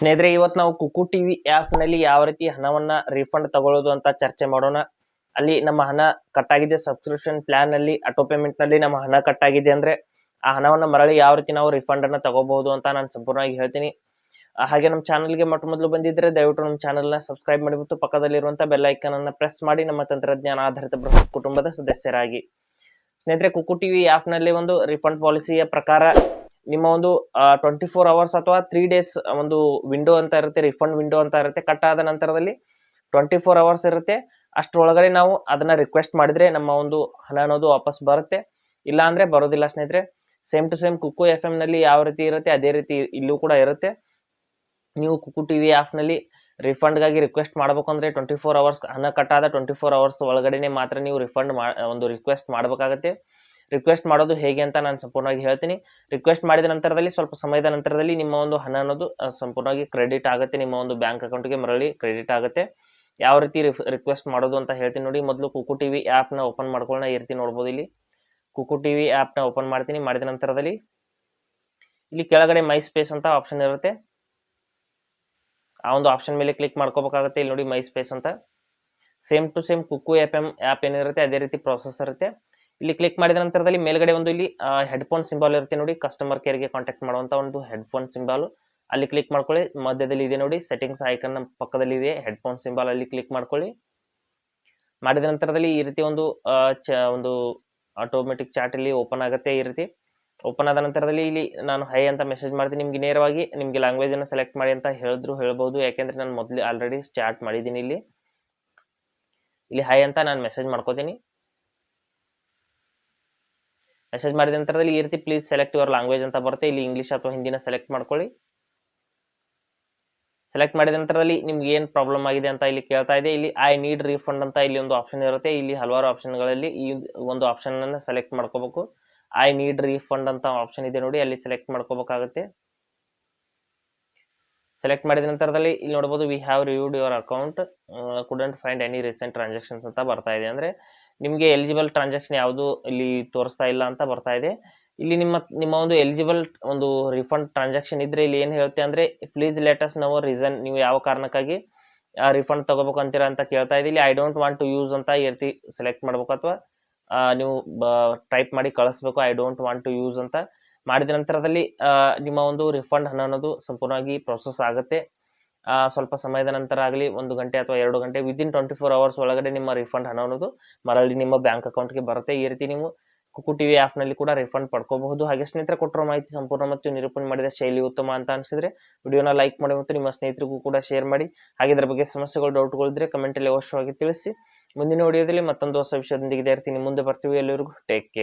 ಸ್ನೇಹಿತರೆ ಇವತ್ತು ನಾವು ಕುಕು ಟಿವಿ ಆ್ಯಪ್ನಲ್ಲಿ ಯಾವ ರೀತಿ ಹಣವನ್ನ ರೀಫಂಡ್ ತಗೊಳ್ಳೋದು ಅಂತ ಚರ್ಚೆ ಮಾಡೋಣ. ಅಲ್ಲಿ ನಮ್ಮ ಹಣ ಕಟ್ ಆಗಿದೆ. ಸಬ್ಸ್ಕ್ರಿಪ್ಷನ್ ಪ್ಲಾನ್ನಲ್ಲಿ ಆಟೋ ಪೇಮೆಂಟ್ನಲ್ಲಿ ನಮ್ಮ ಹಣ ಕಟ್ ಆಗಿದೆ ಅಂದ್ರೆ, ಆ ಹಣವನ್ನ ಮರಳಿ ಯಾವ ರೀತಿ ನಾವು ರಿಫಂಡ್ ಅನ್ನ ತಗೋಬಹುದು ಅಂತ ನಾನು ಸಂಪೂರ್ಣವಾಗಿ ಹೇಳ್ತೀನಿ. ಹಾಗೆ ನಮ್ಮ ಚಾನಲ್ಗೆ ಮೊಟ್ಟ ಮೊದಲು ಬಂದಿದ್ರೆ, ದಯವಿಟ್ಟು ನಮ್ಮ ಚಾನಲ್ನ ಸಬ್ಸ್ಕ್ರೈಬ್ ಮಾಡಿಬಿಟ್ಟು ಪಕ್ಕದಲ್ಲಿರುವಂಥ ಬೆಲ್ ಐಕನನ್ನು ಅನ್ನ ಪ್ರೆಸ್ ಮಾಡಿ ನಮ್ಮ ತಂತ್ರಜ್ಞಾನ ಆಧಾರಿತ ಬೃಹತ್ ಕುಟುಂಬದ ಸದಸ್ಯರಾಗಿ. ಸ್ನೇಹಿತರೆ ಕುಕು ಟಿವಿ ವಿ ನಲ್ಲಿ ಒಂದು ರಿಫಂಡ್ ಪಾಲಿಸಿಯ ಪ್ರಕಾರ ನಿಮ್ಮ ಒಂದು ಟ್ವೆಂಟಿ ಫೋರ್ ಅವರ್ಸ್ ಅಥವಾ ತ್ರೀ ಡೇಸ್ ಒಂದು ವಿಂಡೋ ಅಂತ ಇರುತ್ತೆ ರಿಫಂಡ್ ವಿಂಡೋ ಅಂತ ಇರುತ್ತೆ ಕಟ್ ಆದ ನಂತರದಲ್ಲಿ ಟ್ವೆಂಟಿ ಫೋರ್ ಅವರ್ಸ್ ಇರುತ್ತೆ. ಅಷ್ಟರೊಳಗಡೆ ನಾವು ಅದನ್ನ ರಿಕ್ವೆಸ್ಟ್ ಮಾಡಿದ್ರೆ ನಮ್ಮ ಒಂದು ಹಣ ಅನ್ನೋದು ವಾಪಸ್ ಬರುತ್ತೆ. ಇಲ್ಲ ಅಂದ್ರೆ ಬರೋದಿಲ್ಲ ಸ್ನೇಹಿತರೆ. Same to same Kuku F M ನಲ್ಲಿ ಯಾವ ರೀತಿ ಇರುತ್ತೆ, ಅದೇ ರೀತಿ ಇಲ್ಲೂ ಕೂಡ ಇರುತ್ತೆ. ನೀವು ಕುಕ್ಕು ಟಿವಿ ಆಪ್ನಲ್ಲಿ ರಿಫಂಡ್ಗಾಗಿ ರಿಕ್ವೆಸ್ಟ್ ಮಾಡ್ಬೇಕು ಅಂದ್ರೆ ಟ್ವೆಂಟಿ ಫೋರ್ ಅವರ್ಸ್ ಹಣ ಕಟ್ಟಾದ ಟ್ವೆಂಟಿ ಫೋರ್ ಅವರ್ಸ್ ಒಳಗಡೆನೆ ಮಾತ್ರ ನೀವು ರಿಫಂಡ್ ಒಂದು ರಿಕ್ವೆಸ್ಟ್ ಮಾಡಬೇಕಾಗತ್ತೆ. ರಿಕ್ವೆಸ್ಟ್ ಮಾಡೋದು ಹೇಗೆ ಅಂತ ನಾನು ಸಂಪೂರ್ಣವಾಗಿ ಹೇಳ್ತೀನಿ. ರಿಕ್ವೆಸ್ಟ್ ಮಾಡಿದ ನಂತರದಲ್ಲಿ ಸ್ವಲ್ಪ ಸಮಯದ ನಂತರದಲ್ಲಿ ನಿಮ್ಮ ಒಂದು ಹಣ ಅನ್ನೋದು ಸಂಪೂರ್ಣವಾಗಿ ಕ್ರೆಡಿಟ್ ಆಗುತ್ತೆ. ನಿಮ್ಮ ಒಂದು ಬ್ಯಾಂಕ್ ಅಕೌಂಟ್ಗೆ ಮರಳಿ ಕ್ರೆಡಿಟ್ ಆಗುತ್ತೆ. ಯಾವ ರೀತಿ ರಿಕ್ವೆಸ್ಟ್ ಮಾಡೋದು ಅಂತ ಹೇಳ್ತೀನಿ ನೋಡಿ. ಮೊದಲು ಕುಕು ಟಿವಿ ಆ್ಯಪ್ನ ಓಪನ್ ಮಾಡ್ಕೊಳ್ಳೋಣ. ಈ ರೀತಿ ನೋಡ್ಬೋದು ಇಲ್ಲಿ. ಕುಕು ಟಿವಿ ಆ್ಯಪ್ನ ಓಪನ್ ಮಾಡ್ತೀನಿ. ಮಾಡಿದ ನಂತರದಲ್ಲಿ ಇಲ್ಲಿ ಕೆಳಗಡೆ ಮೈ ಸ್ಪೇಸ್ ಅಂತ ಆಪ್ಷನ್ ಇರುತ್ತೆ. ಆ ಒಂದು ಆಪ್ಷನ್ ಮೇಲೆ ಕ್ಲಿಕ್ ಮಾಡ್ಕೋಬೇಕಾಗುತ್ತೆ. ಇಲ್ಲಿ ನೋಡಿ ಮೈ ಸ್ಪೇಸ್ ಅಂತ. Same to same Kuku F M app ಏನಿರುತ್ತೆ, ಅದೇ ರೀತಿ ಪ್ರಾಸೆಸ್ ಇರುತ್ತೆ. ಇಲ್ಲಿ ಕ್ಲಿಕ್ ಮಾಡಿದ ನಂತರದಲ್ಲಿ ಮೇಲ್ಗಡೆ ಒಂದು ಇಲ್ಲಿ ಹೆಡ್ಫೋನ್ ಸಿಂಬಾಲ್ ಇರುತ್ತೆ ನೋಡಿ. ಕಸ್ಟಮರ್ ಕೇರ್ಗೆ ಕಾಂಟ್ಯಾಕ್ಟ್ ಮಾಡುವಂತ ಒಂದು ಹೆಡ್ಫೋನ್ ಸಿಂಬಾಲ್ ಅಲ್ಲಿ ಕ್ಲಿಕ್ ಮಾಡ್ಕೊಳ್ಳಿ. ಮಧ್ಯದಲ್ಲಿ ಇದೆ ನೋಡಿ. ಸೆಟ್ಟಿಂಗ್ಸ್ ಐಕನ್ ಪಕ್ಕದಲ್ಲಿ ಇದೆ. ಹೆಡ್ಫೋನ್ ಸಿಂಬಾಲ್ ಅಲ್ಲಿ ಕ್ಲಿಕ್ ಮಾಡ್ಕೊಳ್ಳಿ. ಮಾಡಿದ ನಂತರದಲ್ಲಿ ಈ ರೀತಿ ಒಂದು ಒಂದು ಆಟೋಮೆಟಿಕ್ ಚಾಟ್ ಇಲ್ಲಿ ಓಪನ್ ಆಗುತ್ತೆ ಈ ರೀತಿ. ಓಪನ್ ಆದ ನಂತರದಲ್ಲಿ ಇಲ್ಲಿ ನಾನು ಹೈ ಅಂತ ಮೆಸೇಜ್ ಮಾಡ್ತೀನಿ. ನಿಮ್ಗೆ ನೇರವಾಗಿ ನಿಮ್ಗೆ ಲ್ಯಾಂಗ್ವೇಜ್ ಅನ್ನು ಸೆಲೆಕ್ಟ್ ಮಾಡಿ ಅಂತ ಹೇಳಿದ್ರು ಹೇಳ್ಬೋದು. ಯಾಕೆಂದ್ರೆ ನಾನು ಮೊದಲು ಆಲ್ರೆಡಿ ಸ್ಟಾರ್ಟ್ ಮಾಡಿದ್ದೀನಿ ಇಲ್ಲಿ. ಇಲ್ಲಿ ಹೈ ಅಂತ ನಾನು ಮೆಸೇಜ್ ಮಾಡ್ಕೋತೀನಿ. ಮೆಸೇಜ್ ಮಾಡಿದ ನಂತರದಲ್ಲಿ ಈ ರೀತಿ ಪ್ಲೀಸ್ ಸೆಲೆಕ್ಟ್ ಯುವರ್ ಲ್ಯಾಂಗ್ವೇಜ್ ಅಂತ ಬರುತ್ತೆ. ಇಲ್ಲಿ ಇಂಗ್ಲಿಷ್ ಅಥವಾ ಹಿಂದಿನ ಸೆಲೆಕ್ಟ್ ಮಾಡ್ಕೊಳ್ಳಿ. ಸೆಲೆಕ್ಟ್ ಮಾಡಿದ ನಂತರದಲ್ಲಿ ನಿಮ್ಗೆ ಏನು ಪ್ರಾಬ್ಲಮ್ ಆಗಿದೆ ಅಂತ ಇಲ್ಲಿ ಕೇಳ್ತಾ ಇದೆ. ಇಲ್ಲಿ ಐ ನೀಡ್ ರೀಫಂಡ್ ಅಂತ ಇಲ್ಲಿ ಒಂದು ಆಪ್ಷನ್ ಇರುತ್ತೆ. ಇಲ್ಲಿ ಹಲವಾರು ಆಪ್ಷನ್ಗಳಲ್ಲಿ ಈ ಒಂದು ಆಪ್ಷನ್ ಅನ್ನ ಸೆಲೆಕ್ಟ್ ಮಾಡ್ಕೋಬೇಕು. ಐ ನೀಡ್ ರೀಫಂಡ್ ಅಂತ ಆಪ್ಷನ್ ಇದೆ ನೋಡಿ, ಅಲ್ಲಿ ಸೆಲೆಕ್ಟ್ ಮಾಡ್ಕೋಬೇಕಾಗುತ್ತೆ. ಸೆಲೆಕ್ಟ್ ಮಾಡಿದ ನಂತರದಲ್ಲಿ ಇಲ್ಲಿ ನೋಡ್ಬೋದು we have reviewed your account couldn't find any recent transactions ಅಂತ ಬರ್ತಾ ಇದೆ. ಅಂದ್ರೆ ನಿಮಗೆ ಎಲಿಜಿಬಲ್ ಟ್ರಾನ್ಸಾಕ್ಷನ್ ಯಾವುದು ಇಲ್ಲಿ ತೋರಿಸ್ತಾ ಇಲ್ಲ ಅಂತ ಬರ್ತಾ ಇದೆ. ಇಲ್ಲಿ ನಿಮ್ಮ ನಿಮ್ಮ ಒಂದು ಎಲಿಜಿಬಲ್ ಒಂದು ರಿಫಂಡ್ ಟ್ರಾನ್ಸಾಕ್ಷನ್ ಇದ್ರೆ ಇಲ್ಲಿ ಏನು ಹೇಳುತ್ತೆ ಅಂದರೆ ಪ್ಲೀಸ್ ಲೇಟೆಸ್ಟ್ ನೋ ರೀಸನ್ ನೀವು ಯಾವ ಕಾರಣಕ್ಕಾಗಿ ರಿಫಂಡ್ ತಗೋಬೇಕು ಅಂತೀರಾ ಅಂತ ಕೇಳ್ತಾ ಇದೆ. ಇಲ್ಲಿ I don't want to use ಅಂತ ಈ ರೀತಿ ಸೆಲೆಕ್ಟ್ ಮಾಡ್ಬೇಕು ಅಥವಾ ನೀವು ಟೈಪ್ ಮಾಡಿ ಕಳಿಸ್ಬೇಕು I don't want to use ಅಂತ. ಮಾಡಿದ ನಂತರದಲ್ಲಿ ನಿಮ್ಮ ಒಂದು ರಿಫಂಡ್ ಹಣ ಅನ್ನೋದು ಸಂಪೂರ್ಣವಾಗಿ ಪ್ರೊಸೆಸ್ ಆಗುತ್ತೆ. ಸ್ವಲ್ಪ ಸಮಯದ ನಂತರ ಆಗಲಿ, ಒಂದು ಗಂಟೆ ಅಥವಾ ಎರಡು ಗಂಟೆ ವಿದಿನ್ ಟ್ವೆಂಟಿ ಫೋರ್ ಅವರ್ಸ್ ಒಳಗಡೆ ನಿಮ್ಮ ರಿಫಂಡ್ ಹಣ ಅನ್ನೋದು ಮರಳಿ ನಿಮ್ಮ ಬ್ಯಾಂಕ್ ಅಕೌಂಟ್ಗೆ ಬರುತ್ತೆ. ಈ ರೀತಿ ನೀವು ಕುಕು ಟಿವಿ ನಲ್ಲಿ ಕೂಡ ರಿಫಂಡ್ ಪಡ್ಕೋಬಹುದು. ಹಾಗೆ ಸ್ನೇಹಿತರೆ, ಕೊಟ್ಟಿರೋ ಮಾಹಿತಿ ಸಂಪೂರ್ಣ ಮತ್ತು ನಿರೂಪಣೆ ಮಾಡಿದ ಶೈಲಿ ಉತ್ತಮ ಅಂತ ಅನಿಸಿದ್ರೆ ವಿಡಿಯೋನ ಲೈಕ್ ಮಾಡಿ ಮತ್ತು ನಿಮ್ಮ ಸ್ನೇಹಿತರಿಗೂ ಕೂಡ ಶೇರ್ ಮಾಡಿ. ಹಾಗೆ ಇದರ ಬಗ್ಗೆ ಸಮಸ್ಯೆಗಳು ಡೌಟ್ಗಳಿದ್ರೆ ಕಮೆಂಟಲ್ಲಿ ಅವಶ್ಯವಾಗಿ ತಿಳಿಸಿ. ಮುಂದಿನ ವಿಡಿಯೋದಲ್ಲಿ ಮತ್ತೊಂದು ಹೊಸ ವಿಷಯದೊಂದಿಗೆ ಇರ್ತೀನಿ ಮುಂದೆ ಬರ್ತೀವಿ. ಎಲ್ಲರಿಗೂ ಟೇಕ್ ಕೇರ್